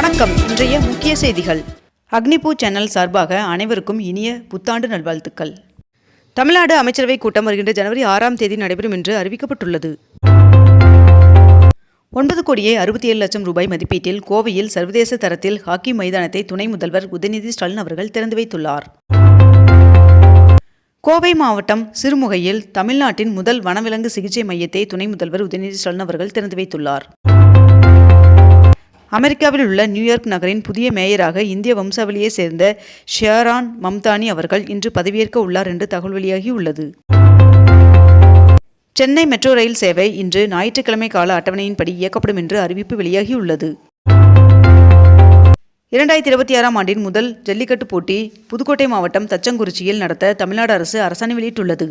வணக்கம். இன்றைய முக்கிய செய்திகள். அக்னிபூ சேனல் சார்பாக அனைவருக்கும் இனிய புத்தாண்டு நல்வாழ்த்துக்கள். தமிழ்நாடு அமைச்சரவை கூட்டம் வருகின்ற ஜனவரி ஆறாம் தேதி நடைபெறும் என்று அறிவிக்கப்பட்டுள்ளது. ஒன்பது கோடியே அறுபத்தி ஏழு லட்சம் ரூபாய் மதிப்பீட்டில் கோவையில் சர்வதேச தரத்தில் ஹாக்கி மைதானத்தை துணை முதல்வர் உதயநிதி ஸ்டாலின் அவர்கள் திறந்து வைத்துள்ளார். கோவை மாவட்டம் சிறுமுகையில் தமிழ்நாட்டின் முதல் வனவிலங்கு சிகிச்சை மையத்தை துணை முதல்வர் உதயநிதி ஸ்டாலின் அவர்கள் திறந்து வைத்துள்ளார். அமெரிக்காவில் உள்ள நியூயார்க் நகரின் புதிய மேயராக இந்திய வம்சாவளியைச் சேர்ந்த ஷியாரான் மம்தானி அவர்கள் இன்று பதவியேற்க உள்ளார் என்று தகவல் வெளியாகியுள்ளது சென்னை மெட்ரோ ரயில் சேவை இன்று ஞாயிற்றுக்கிழமை கால அட்டவணையின்படி இயக்கப்படும் என்று அறிவிப்பு வெளியாகியுள்ளது இரண்டாயிரத்தி இருபத்தி ஆறாம் ஆண்டின் முதல் ஜல்லிக்கட்டு போட்டி புதுக்கோட்டை மாவட்டம் தச்சங்குறிச்சியில் நடத்த தமிழ்நாடு அரசு அரசாணை வெளியிட்டுள்ளது.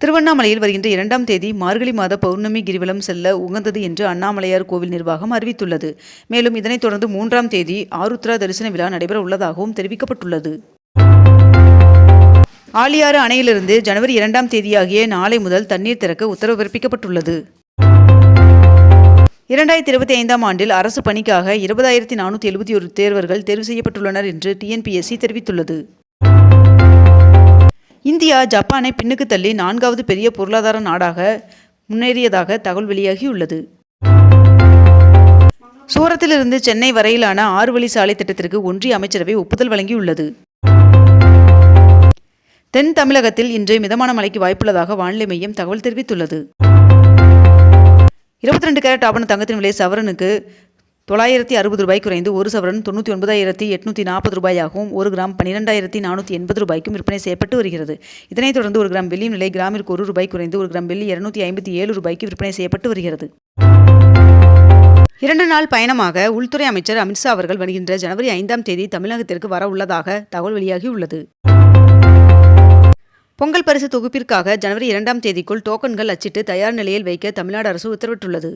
திருவண்ணாமலையில் வருகின்ற இரண்டாம் தேதி மார்கழி மாத பௌர்ணமி கிரிவலம் செல்ல உகந்தது என்று அண்ணாமலையார் கோவில் நிர்வாகம் அறிவித்துள்ளது. மேலும் இதனைத் தொடர்ந்து மூன்றாம் தேதி ஆருத்ரா தரிசன விழா நடைபெற உள்ளதாகவும் தெரிவிக்கப்பட்டுள்ளது. ஆழியாறு அணையிலிருந்து ஜனவரி இரண்டாம் தேதியாகிய நாளை முதல் தண்ணீர் திறக்க உத்தரவு பிறப்பிக்கப்பட்டுள்ளது. இரண்டாயிரத்தி இருபத்தி ஐந்தாம் ஆண்டில் அரசு பணிக்காக இருபதாயிரத்தி நானூற்றி எழுபத்தி ஒரு தேர்வர்கள் தேர்வு செய்யப்பட்டுள்ளனர் என்று டிஎன்பிஎஸ்சி தெரிவித்துள்ளது. இந்தியா ஜப்பானை பின்னுக்கு தள்ளி நான்காவது பெரிய பொருளாதார நாடாக முன்னேறியதாக தகவல் வெளியாகியுள்ளது. சூரத்திலிருந்து சென்னை வரையிலான ஆறு வழி சாலை திட்டத்திற்கு ஒன்றிய அமைச்சரவை ஒப்புதல் வழங்கியுள்ளது. தென் தமிழகத்தில் இன்று மிதமான மழைக்கு வாய்ப்புள்ளதாக வானிலை மையம் தகவல் தெரிவித்துள்ளது. இருபத்தி ரெண்டு கேரட் ஆபண தங்கத்தின் விலை சவரனுக்கு தொள்ளாயிரத்தி அறுபது ரூபாய் குறைந்து ஒரு சவரன் தொண்ணூற்றி ஒன்பதாயிரத்தி எட்நூற்றி நாற்பது ரூபாயாகவும் ஒரு கிராம் பன்னிரெண்டாயிரத்தி நானூற்றி எண்பது ரூபாய்க்கும் விற்பனை செய்யப்பட்டு வருகிறது. இதனைத் தொடர்ந்து ஒரு கிராம் வெள்ளியும் நிலை கிராமிற்கு ஒரு ரூபாய் குறைந்து ஒரு கிராம் வெள்ளி இருநூத்தி ஐம்பத்தி ஏழு ரூபாய்க்கு விற்பனை செய்யப்பட்டு வருகிறது. இரண்டு நாள் பயணமாக உள்துறை அமைச்சர் அமித்ஷா அவர்கள் வருகின்ற ஜனவரி ஐந்தாம் தேதி தமிழகத்திற்கு வர உள்ளதாக தகவல் வெளியாகியுள்ளது பொங்கல் பரிசு தொகுப்பிற்காக ஜனவரி இரண்டாம் தேதிக்குள் டோக்கன்கள் அச்சிட்டு தயார் நிலையில் வைக்க தமிழ்நாடு அரசு உத்தரவிட்டுள்ளது.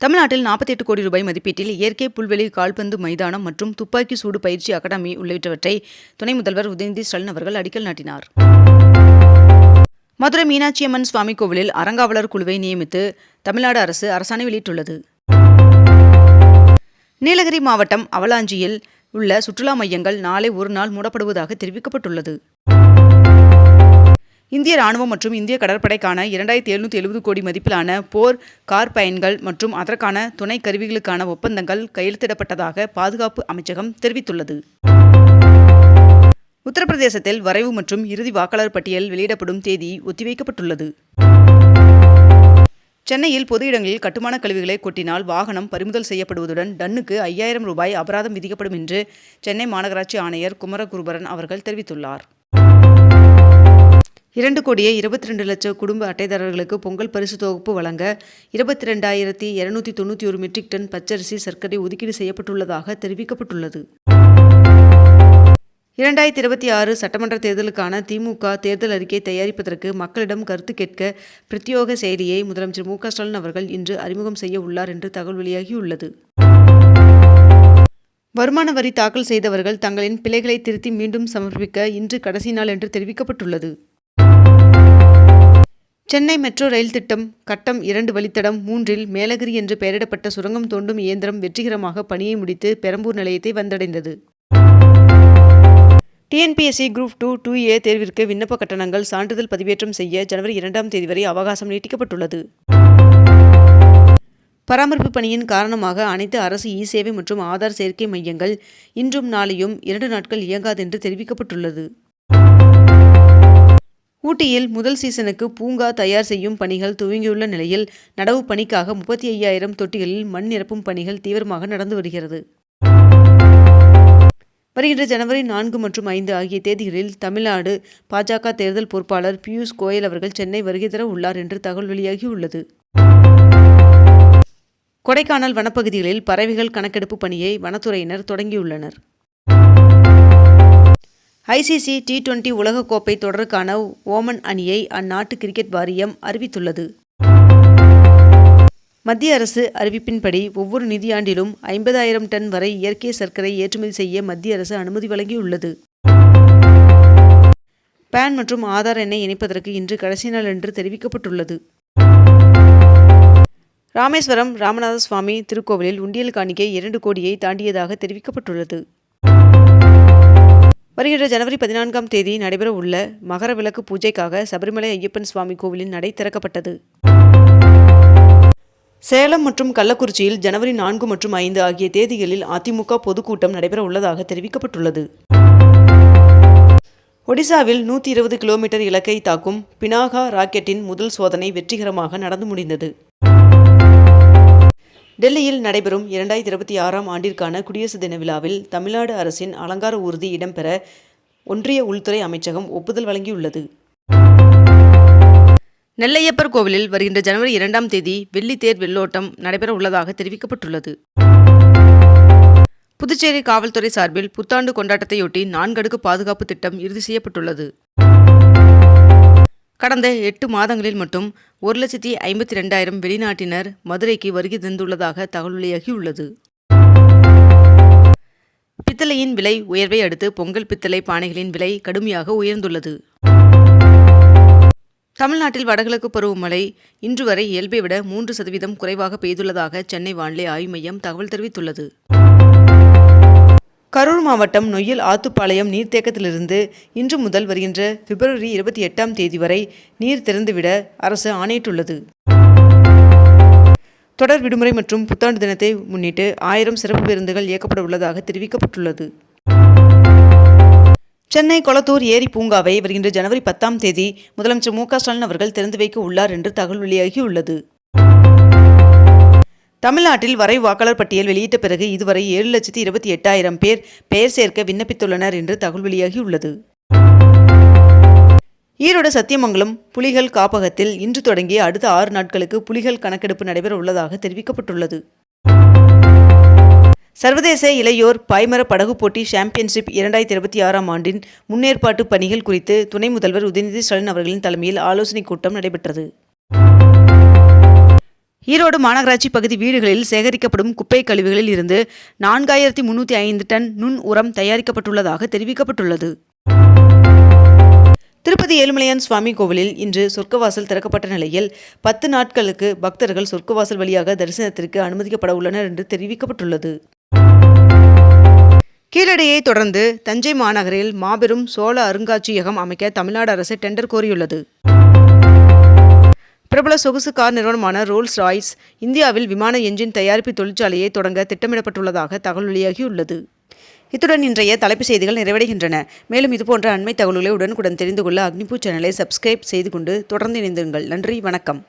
தமிழ்நாட்டில் நாற்பத்தி எட்டு கோடி ரூபாய் மதிப்பீட்டில் இயற்கை புல்வெளி கால்பந்து மைதானம் மற்றும் துப்பாக்கி சூடு பயிற்சி அகாடமி உள்ளிட்டவற்றை துணை முதல்வர் உதயநிதி ஸ்டாலின் அவர்கள் அடிக்கல் நாட்டினார். மதுரை மீனாட்சியம்மன் சுவாமி கோவிலில் அறங்காவலர் குழுவை நியமித்து தமிழ்நாடு அரசு அரசாணை வெளியிட்டுள்ளது. நீலகிரி மாவட்டம் அவலாஞ்சியில் உள்ள சுற்றுலா மையங்கள் நாளை ஒரு நாள் மூடப்படுவதாக தெரிவிக்கப்பட்டுள்ளது. இந்திய ராணுவம் மற்றும் இந்திய கடற்படைக்கான இரண்டாயிரத்தி எழுநூற்றி எழுபது கோடி மதிப்பிலான போர் கார் பயன்கள் மற்றும் அதற்கான துணை கருவிகளுக்கான ஒப்பந்தங்கள் கையெழுத்திடப்பட்டதாக பாதுகாப்பு அமைச்சகம் தெரிவித்துள்ளது. உத்தரப்பிரதேசத்தில் வரைவு மற்றும் இறுதி வாக்காளர் பட்டியல் வெளியிடப்படும் தேதி ஒத்திவைக்கப்பட்டுள்ளது. சென்னையில் பொது இடங்களில் கட்டுமான கழிவுகளை கொட்டினால் வாகனம் பறிமுதல் செய்யப்படுவதுடன் டன்னுக்கு ஐயாயிரம் ரூபாய் அபராதம் விதிக்கப்படும் என்று சென்னை மாநகராட்சி ஆணையர் குமரகுருபரன் அவர்கள் தெரிவித்துள்ளார். இரண்டு கோடியே இருபத்தி ரெண்டு லட்சம் குடும்ப அட்டைதாரர்களுக்கு பொங்கல் பரிசு தொகுப்பு வழங்க இருபத்தி ரெண்டாயிரத்தி இருநூத்தி தொண்ணூற்றி ஒரு மெட்ரிக் டன் பச்சரிசி சர்க்கரை ஒதுக்கீடு செய்யப்பட்டுள்ளதாக தெரிவிக்கப்பட்டுள்ளது. இரண்டாயிரத்தி இருபத்தி ஆறு சட்டமன்ற தேர்தலுக்கான திமுக தேர்தல் அறிக்கை தயாரிப்பதற்கு மக்களிடம் கருத்து கேட்க பிரத்யோக செயலியை முதலமைச்சர் மு ஸ்டாலின் அவர்கள் இன்று அறிமுகம் செய்ய உள்ளார் என்று தகவல் வெளியாகியுள்ளது. வருமான வரி தாக்கல் செய்தவர்கள் தங்களின் பிழைகளை திருத்தி மீண்டும் சமர்ப்பிக்க இன்று கடைசி நாள் என்று தெரிவிக்கப்பட்டுள்ளது. சென்னை மெட்ரோ ரயில் திட்டம் கட்டம் இரண்டு வழித்தடம் மூன்றில் மேலகிரி என்று பெயரிடப்பட்ட சுரங்கம் தோண்டும் இயந்திரம் வெற்றிகரமாக பணியை முடித்து பெரம்பூர் நிலையத்தை வந்தடைந்தது. TNPSC group two two A தேர்விற்கு விண்ணப்ப கட்டணங்கள் சான்றிதழ் பதிவேற்றம் செய்ய ஜனவரி இரண்டாம் தேதி வரை அவகாசம் நீட்டிக்கப்பட்டுள்ளது. பராமரிப்பு பணியின் காரணமாக அனைத்து அரசு இ சேவை மற்றும் ஆதார் சேர்க்கை மையங்கள் இன்றும் நாளையும் இரண்டு நாட்கள் இயங்காது என்று தெரிவிக்கப்பட்டுள்ளது. ஊட்டியில் முதல் சீசனுக்கு பூங்கா தயார் செய்யும் பணிகள் துவங்கியுள்ள நிலையில் நடவு பணிக்காக முப்பத்தி ஐயாயிரம் தொட்டிகளில் மண் நிரப்பும் பணிகள் தீவிரமாக நடந்து வருகிறது. வருகின்ற ஜனவரி நான்கு மற்றும் ஐந்து ஆகிய தேதிகளில் தமிழ்நாடு பாஜக தேர்தல் பொறுப்பாளர் பியூஷ் கோயல் அவர்கள் சென்னை வருகை தர உள்ளார் என்று தகவல் வெளியாகியுள்ளது கொடைக்கானல் வனப்பகுதிகளில் பறவைகள் கணக்கெடுப்பு பணியை வனத்துறையினர் தொடங்கியுள்ளனர். ஐசிசி டி டுவெண்டி உலகக்கோப்பை தொடருக்கான ஓமன் அணியை அந்நாட்டு கிரிக்கெட் வாரியம் அறிவித்துள்ளது. மத்திய அரசு அறிவிப்பின்படி ஒவ்வொரு நிதியாண்டிலும் ஐம்பதாயிரம் டன் வரை இயற்கை சர்க்கரை ஏற்றுமதி செய்ய மத்திய அரசு அனுமதி வழங்கியுள்ளது. பேன் மற்றும் ஆதார் எண்ணை இணைப்பதற்கு இன்று கடைசி நாள் என்று தெரிவிக்கப்பட்டுள்ளது. ராமேஸ்வரம் ராமநாத சுவாமி திருக்கோவிலில் உண்டியல் காணிக்கை இரண்டு கோடியை தாண்டியதாக தெரிவிக்கப்பட்டுள்ளது. வருகின்ற ஜனவரி பதினான்காம் தேதி நடைபெற உள்ள மகர விளக்கு பூஜைக்காக சபரிமலை ஐயப்பன் சுவாமி கோவிலின் நடை திறக்கப்பட்டது. சேலம் மற்றும் கள்ளக்குறிச்சியில் ஜனவரி நான்கு மற்றும் ஐந்து ஆகிய தேதிகளில் அதிமுக பொதுக்கூட்டம் நடைபெற உள்ளதாக தெரிவிக்கப்பட்டுள்ளது. ஒடிசாவில் நூற்றி இருபது கிலோமீட்டர் இலக்கை தாக்கும் பினாகா ராக்கெட்டின் முதல் சோதனை வெற்றிகரமாக நடந்து முடிந்தது. டெல்லியில் நடைபெறும் இரண்டாயிரத்தி இருபத்தி ஆறாம் ஆண்டிற்கான குடியரசு தின விழாவில் தமிழ்நாடு அரசின் அலங்கார ஊர்தி இடம்பெற ஒன்றிய உள்துறை அமைச்சகம் ஒப்புதல் வழங்கியுள்ளது. நெல்லையப்பர் கோவிலில் வருகின்ற ஜனவரி இரண்டாம் தேதி வெள்ளி தேர் வெள்ளோட்டம் நடைபெற உள்ளதாக தெரிவிக்கப்பட்டுள்ளது. புதுச்சேரி காவல்துறை சார்பில் புத்தாண்டு கொண்டாட்டத்தையொட்டி நான்கடுக்கு பாதுகாப்பு திட்டம் இறுதி செய்யப்பட்டுள்ளது. கடந்த எட்டு மாதங்களில் மட்டும் ஒரு லட்சத்தி ஐம்பத்தி ரெண்டாயிரம் வெளிநாட்டினர் மதுரைக்கு வருகை தந்துள்ளதாக தகவல் வெளியாகியுள்ளது. பித்தளையின் விலை உயர்வை அடுத்து பொங்கல் பித்தளை பானைகளின் விலை கடுமையாக உயர்ந்துள்ளது. தமிழ்நாட்டில் வடகிழக்கு பருவமழை இன்று வரை இயல்பை விட மூன்று சதவீதம் குறைவாக பெய்துள்ளதாக சென்னை வானிலை ஆய்வு மையம் தகவல் தெரிவித்துள்ளது. கரூர் மாவட்டம் நொய்யல் ஆத்துப்பாளையம் நீர்த்தேக்கத்திலிருந்து இன்று முதல் வருகின்ற பிப்ரவரி இருபத்தி எட்டாம் தேதி வரை நீர் திறந்துவிட அரசு ஆணையிட்டுள்ளது. தொடர் விடுமுறை மற்றும் புத்தாண்டு தினத்தை முன்னிட்டு ஆயிரம் சிறப்பு பேருந்துகள் இயக்கப்பட உள்ளதாக தெரிவிக்கப்பட்டுள்ளது. சென்னை கொளத்தூர் ஏரி பூங்காவை வருகின்ற ஜனவரி பத்தாம் தேதி முதலமைச்சர் மு க ஸ்டாலின் அவர்கள் திறந்து வைக்க உள்ளார் என்று தகவல் வெளியாகியுள்ளது. தமிழ்நாட்டில் வரை வாக்காளர் பட்டியல் வெளியிட்ட பிறகு இதுவரை ஏழு லட்சத்தி இருபத்தி எட்டாயிரம் பேர் பெயர் சேர்க்க விண்ணப்பித்துள்ளனர் என்று தகவல் வெளியாகியுள்ளது. ஈரோடு சத்தியமங்கலம் புலிகள் காப்பகத்தில் இன்று தொடங்கி அடுத்த ஆறு நாட்களுக்கு புலிகள் கணக்கெடுப்பு நடைபெற உள்ளதாக தெரிவிக்கப்பட்டுள்ளது. சர்வதேச இளையோர் பாய்மர படகு போட்டி சாம்பியன்ஷிப் இரண்டாயிரத்தி இருபத்தி ஆறாம் ஆண்டின் முன்னேற்பாட்டு பணிகள் குறித்து துணை முதல்வர் உதயநிதி ஸ்டாலின் அவர்களின் தலைமையில் ஆலோசனைக் கூட்டம் நடைபெற்றது. ஈரோடு மாநகராட்சி பகுதி வீடுகளில் சேகரிக்கப்படும் குப்பை கழிவுகளில் இருந்து நான்காயிரத்தி முன்னூற்றி ஐந்து டன் நுண் உரம் தயாரிக்கப்பட்டுள்ளதாக தெரிவிக்கப்பட்டுள்ளது. திருப்பதி ஏழுமலையான் சுவாமி கோவிலில் இன்று சொர்க்கவாசல் திறக்கப்பட்ட நிலையில் பத்து நாட்களுக்கு பக்தர்கள் சொர்க்கவாசல் வழியாக தரிசனத்திற்கு அனுமதிக்கப்பட உள்ளனர் என்று தெரிவிக்கப்பட்டுள்ளது. கீழடியை தொடர்ந்து தஞ்சை மாநகரில் மாபெரும் சோழ அருங்காட்சியகம் அமைக்க தமிழ்நாடு அரசு டெண்டர் கோரியுள்ளது. பிரபல சொகுசு கார் நிறுவனமான ரோல்ஸ் ராய்ஸ் இந்தியாவில் விமான என்ஜின் தயாரிப்பு தொழிற்சாலையை தொடங்க திட்டமிடப்பட்டுள்ளதாக தகவல் வெளியாகியுள்ளது. இத்துடன் இன்றைய தலைப்புச் செய்திகள் நிறைவடைகின்றன. மேலும் இதுபோன்ற அண்மை தகவல்களை உடனுக்குடன் தெரிந்து கொள்ள அக்னிபூ சேனலை சப்ஸ்கிரைப் செய்து கொண்டு தொடர்ந்து இணைந்திருங்கள். நன்றி வணக்கம்.